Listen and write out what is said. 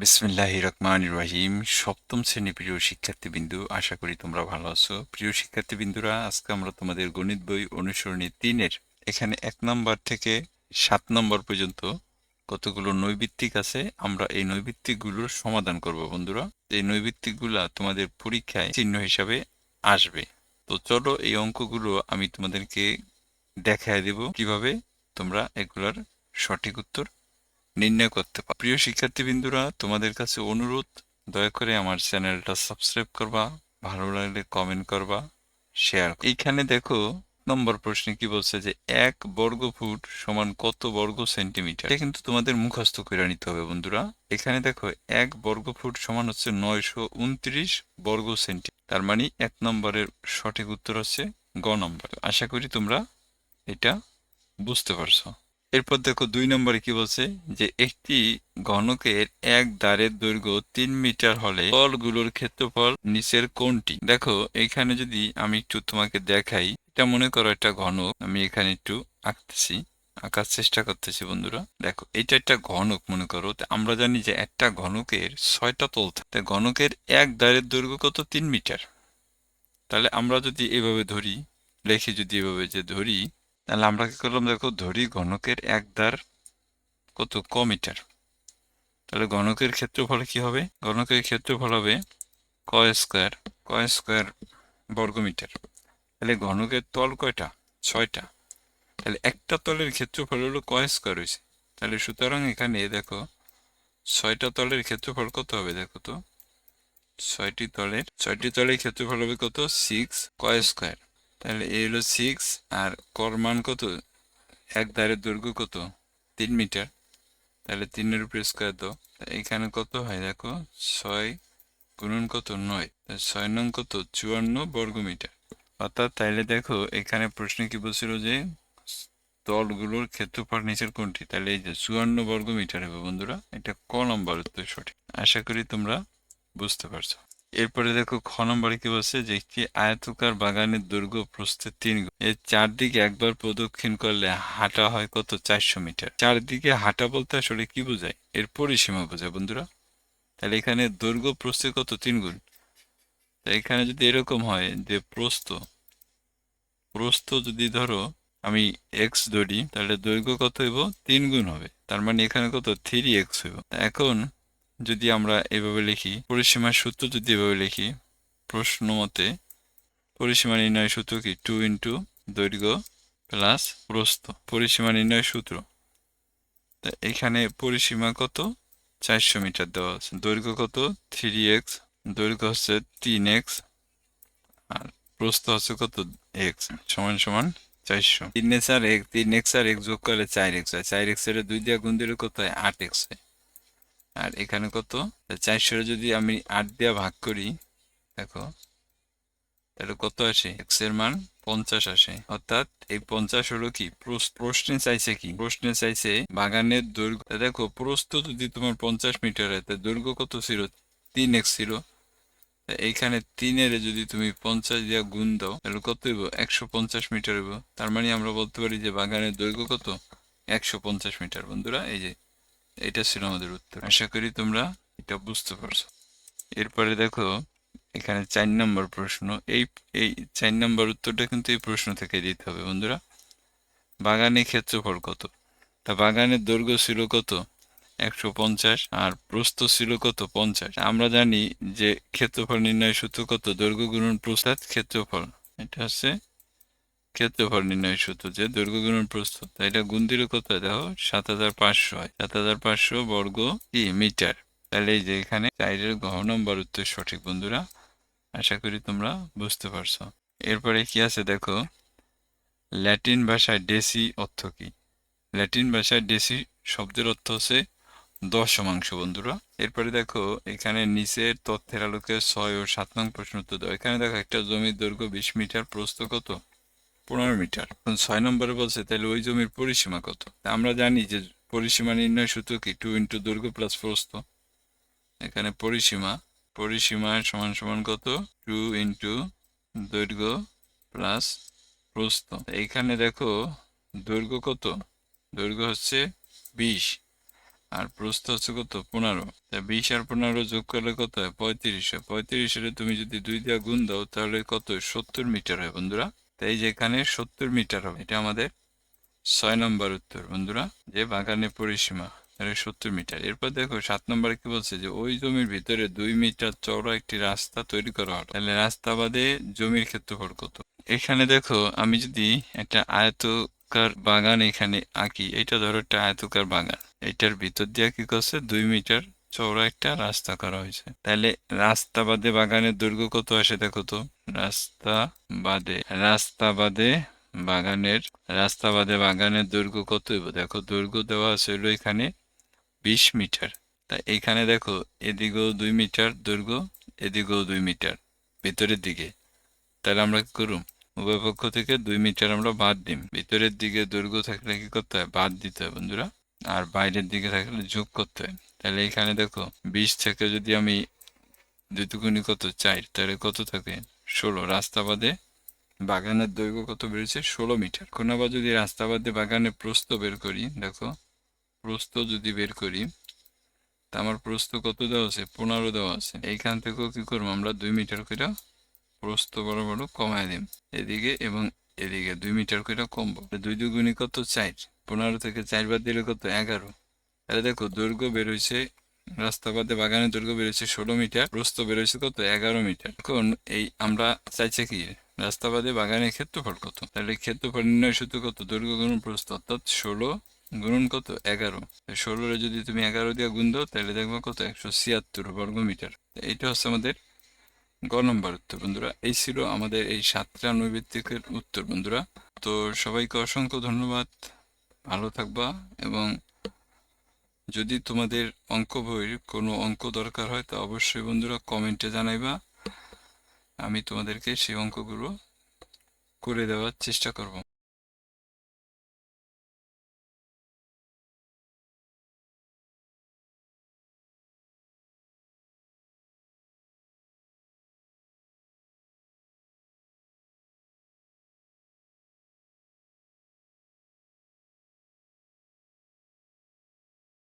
বিসমিল্লাহ রহমান রহিম সপ্তম শ্রেণি প্রিয় শিক্ষার্থীবৃন্দু, আশা করি তোমরা ভালো আছো। প্রিয় শিক্ষার্থীবৃন্দুরা, আজকে আমরা তোমাদের গণিত বই অনুসরণী তিনের, এখানে এক নম্বর থেকে সাত নম্বর পর্যন্ত কতগুলো নৈবিত্তিক আছে, আমরা এই নৈবিত্তিকগুলোর সমাধান করব বন্ধুরা। এই নৈবিত্তিকগুলা তোমাদের পরীক্ষায় চিহ্ন হিসাবে আসবে। তো চলো এই অঙ্কগুলো আমি তোমাদেরকে দেখায় দেব কীভাবে তোমরা এগুলার সঠিক উত্তর নির্ণয় করতে পারো। প্রিয় শিক্ষার্থীবৃন্দুরা, তোমাদের কাছে অনুরোধ, দয়া করে আমার চ্যানেলটা সাবস্ক্রাইব করবা, ভালো লাগলে কমেন্ট করবা শেয়ার এইখানে দেখো, নম্বর প্রশ্নে কি বলছে যে, এক বর্গ ফুট সমান কত বর্গ সেন্টিমিটার? এটা কিন্তু তোমাদের মুখস্থ করে নিতে হবে বন্ধুরা। এখানে দেখো, এক বর্গ ফুট সমান হচ্ছে নয়শো উনত্রিশ বর্গ সেন্টিমিটার তার মানে এক নম্বরের সঠিক উত্তর হচ্ছে গ নম্বর। আশা করি তোমরা এটা বুঝতে পারছ। এরপর দেখো দুই নম্বরে কি বলছে? যে একটি ঘনকের এক দ্বারের দৈর্ঘ্য তিন মিটার হলে তলগুলোর ক্ষেত্রফল নিচের কোনটি? দেখো, এখানে যদি আমি একটু তোমাকে দেখাই, এটা মনে করো একটা ঘনক, আমি এখানে একটু আঁকতেছি, আঁকার চেষ্টা করতেছি বন্ধুরা। দেখো, এটা একটা ঘনক মনে করো। আমরা জানি যে একটা ঘনকের ছয়টা তল থাকে। ঘনকের এক দ্বারের দৈর্ঘ্য কত? তিন মিটার। তাহলে আমরা যদি এভাবে ধরি, লেখি যদি এভাবে যে ধরি তাহলে আমরা কি করলাম? দেখো, ধরি ঘনকের এক দ্বার কত? ক মিটার। তাহলে ঘনকের ক্ষেত্রফল কি হবে? ঘনকের ক্ষেত্রফল হবে ক স্কোয়ার ক স্কোয়ার বর্গমিটার তাহলে ঘনকের তল কয়টা? ছয়টা। তাহলে একটা তলের ক্ষেত্রফল হলো ক স্কোয়ার হয়েছে। তাহলে সুতরাং এখানে দেখো, ছয়টা তলের ক্ষেত্রফল কত হবে? দেখো তো, ছয়টি তলের ছয়টি তলের ক্ষেত্রফল হবে কত? সিক্স ক স্কোয়ার। তাহলে এ হলো সিক্স আর কর মান কত? এক ধারের দৈর্ঘ্য কত? তিন মিটার। তাহলে তিনের উপরে স্কোয়ার দাও। এখানে কত হয় দেখো? ছয় গুণন কত? নয়। ছয় নং কত? চুয়ান্ন বর্গ মিটার। অর্থাৎ তাইলে দেখো, এখানে প্রশ্নে কি বলছিল যে, তলগুলোর ক্ষেত্রফল নিচের কোনটি? তাহলে এই যে চুয়ান্ন বর্গ মিটার হবে বন্ধুরা, এটা ক নম্বর উত্তর সঠিক। আশা করি তোমরা বুঝতে পারছ। এরপরে দেখো খ নম্বরে কি বলছে যে, একটি আয়তকার বাগানের দৈর্ঘ্য প্রস্থে তিন এর চারদিকে একবার প্রদক্ষিণ করলে হাঁটা হয় কত? চারশো মিটার। চারদিকে হাঁটা বলতে আসলে কি বোঝায়? এর পরিসীমা বোঝায় বন্ধুরা। তাহলে এখানে দৈর্ঘ্য প্রস্থে কত? তিন গুণ। এখানে যদি এরকম হয় যে প্রস্থ প্রস্থ যদি ধরো আমি এক্স ধরি, তাহলে দৈর্ঘ্য কত হইব? তিন গুণ হবে। তার মানে এখানে কত? থ্রি এক্স হইব। এখন যদি আমরা এভাবে লিখি, পরিসীমার সূত্র যদি এভাবে লিখি, প্রশ্ন মতে পরিসীমা নির্ণয় সূত্র কি? টু ইন্টু দৈর্ঘ্য প্লাস প্রস্থ। পরিসীমা নির্ণয় সূত্র। তা এখানে পরিসীমা কত? চারশো মিটার দেওয়া আছে। দৈর্ঘ্য কত? থ্রি এক্স দৈর্ঘ্য হচ্ছে তিন এক্স আর প্রস্থ হচ্ছে কত? এক্স সমান সমান চারশো। তিন এক্স আর এক, তিন এক্স আর এক্স যোগ করলে চার এক্স হয়। চার এক্সের দুই দিয়ে গুণ দিলে কত হয়? আট এক্স হয়। আর এখানে কত? চারশো যদি আমি আট দিয়ে ভাগ করি, দেখো, তাহলে কত আসে? এক্সের মান পঞ্চাশ আসে। অর্থাৎ এই পঞ্চাশ হলো কি? প্রশ্নে চাইছে কি? প্রশ্নে চাইছে বাগানের দৈর্ঘ্য। দেখো, প্রস্থ যদি তোমার পঞ্চাশ মিটার হয় দৈর্ঘ্য কত ছিল? তিন এক্স ছিল। এইখানে তিনের যদি তুমি পঞ্চাশ দিয়া গুণ দাও, তাহলে কত হইব? একশো পঞ্চাশ মিটার হইব। তার মানে আমরা বলতে পারি যে বাগানের দৈর্ঘ্য কত? একশো পঞ্চাশ মিটার। বন্ধুরা, এই যে এটা ছিল আমাদের উত্তর। আশা করি তোমরা এটা বুঝতে পারছ। এরপরে দেখো, এখানে চার নম্বর প্রশ্ন। এই এই চার নম্বর উত্তরটা কিন্তু এই প্রশ্ন থেকে দিতে হবে, বন্ধুরা। বাগানে ক্ষেত্রফল কত? তা বাগানের দৈর্ঘ্য ছিল কত? একশো পঞ্চাশ, আর প্রস্থ ছিল কত? পঞ্চাশ। আমরা জানি যে ক্ষেত্রফল নির্ণয় সূত্র কত? দৈর্ঘ্য গুণন প্রস্তাদ ক্ষেত্রফল। এটা হচ্ছে ক্ষেত্রফল নির্ণয় সূত্র যে দৈর্ঘ্য গুণন প্রস্থ। তাই এটা গুণ দিলে কত দেখো, সাত হাজার পাঁচশো হয়। সাত হাজার পাঁচশো বর্গ কি মিটার তাহলে এই যে এখানে চাইরের ঘ নম্বর উত্তর সঠিক, বন্ধুরা। আশা করি তোমরা বুঝতে পারছ। এরপরে কি আছে দেখো? ল্যাটিন ভাষায় ডেসি অর্থ কি? ল্যাটিন ভাষায় ডেসি শব্দের অর্থ হচ্ছে দশমাংশ বন্ধুরা। এরপরে দেখো, এখানে নিচের তথ্যের আলোকে ছয় ও সাত নং প্রশ্ন উত্তর দাও। এখানে দেখো, একটা জমির দৈর্ঘ্য বিশ মিটার, প্রস্থ কত? পনেরো মিটার। এখন ছয় নম্বরে বলছে, তাহলে ওই জমির পরিসীমা কত? আমরা জানি যে পরিসীমা নির্ণয় সূত্র কি? টু ইন্টু দৈর্ঘ্য প্লাস প্রস্থ। এখানে পরিসীমা পরিসীমা সমান সমান কত? টু ইন্টু দৈর্ঘ্য প্লাস প্রস্থ। এখানে দেখো, দৈর্ঘ্য কত? দৈর্ঘ্য হচ্ছে বিশ। আর প্রস্থ হচ্ছে কত? পনেরো। তা বিশ আর পনেরো যোগ করলে কত হয়? পঁয়ত্রিশ। হয় পঁয়ত্রিশের তুমি যদি দুই দিয়া গুণ দাও, তাহলে কত? সত্তর মিটার হয়, বন্ধুরা। তাই যেখানে সত্তর মিটার হবে, এটা আমাদের ছয় নম্বর উত্তর। বন্ধুরা, যে বাগানের পরিসীমা সত্তর মিটার। এরপর দেখো, সাত নম্বরে কি বলছে যে, ওই জমির ভিতরে দুই মিটার চওড়া একটি রাস্তা তৈরি করা হলো। তাহলে রাস্তা বাদে জমির ক্ষেত্রফল কত? এখানে দেখো, আমি যদি একটা আয়তকার বাগান এখানে আঁকি, এটা ধরো একটা আয়তকার বাগান। এটার ভিতর দিয়ে কি করছে? দুই মিটার চওড়া একটা রাস্তা করা হয়েছে। তাহলে রাস্তা বাদে বাগানের দৈর্ঘ্য কত আসে দেখো তো রাস্তা বাদে রাস্তা বাদে বাগানের, রাস্তা বাদে বাগানের দৈর্ঘ্য কত দেখো দৈর্ঘ্য দেওয়া আছে হলো এখানে বিশ মিটার। তা এখানে দেখো, এদিকেও দুই মিটার দৈর্ঘ্য এদিকেও দুই মিটার, ভিতরের দিকে। তাহলে আমরা কি করুম? উভয় পক্ষ থেকে দুই মিটার আমরা বাদ দিম। ভিতরের দিকে দৈর্ঘ্য থাকলে কি করতে হয়? বাদ দিতে হয় বন্ধুরা। আর বাইরের দিকে থাকলে যোগ করতে হয়। তাহলে এখানে দেখো, বিশ থেকে যদি আমি দুই দুগুণি কত চার, তাহলে কত থাকে? ষোলো। রাস্তা বাদে বাগানের দৈর্ঘ্য কত বেড়েছে? ষোলো মিটার। এখন আবার যদি রাস্তা বাদে বাগানে প্রস্থ বের করি, দেখো, প্রস্থ যদি বের করি, তা আমার প্রস্থ কত দেওয়া আছে? পনেরো দেওয়া আছে। এইখান থেকেও কি করব? আমরা দুই মিটার করে প্রস্থ বড় বড় কমায় দিম। এদিকে এবং এদিকে দুই মিটার করে কমবো। দুই দুগুণি কত? চার। পনেরো থেকে চার বাদ দিলে কত? এগারো। তাহলে দেখো দৈর্ঘ্য বেরোইছে, রাস্তা বাদে বাগানের দৈর্ঘ্য বেরোচ্ছে ষোলো মিটার প্রস্থ বেরোচ্ছে কত? এগারো মিটার। এখন এই আমরা চাইছে কি? রাস্তা বাদে বাগানের ক্ষেত্রফল কত? তাহলে ক্ষেত্রফল নির্ণয় সূত্র কত? দৈর্ঘ্য গুণ প্রস্থ অর্থাৎ ষোলো গুণন কত? এগারো। ষোলোরে যদি তুমি এগারো দিয়ে গুণ দাও, তাহলে দেখব কত? একশো ছিয়াত্তর বর্গ মিটার। এইটা হচ্ছে আমাদের গ নম্বর উত্তর বন্ধুরা। এই ছিল আমাদের এই সাতটা নৈবেত্তিকের উত্তর বন্ধুরা। তো সবাইকে অসংখ্য ধন্যবাদ। ভালো থাকবা এবং যদি তোমাদের অঙ্ক বইয়ের কোনো অঙ্ক দরকার হয়, তা অবশ্যই বন্ধুরা কমেন্টে জানাইবা। আমি তোমাদেরকে সেই অঙ্কগুলো করে দেওয়ার চেষ্টা করব।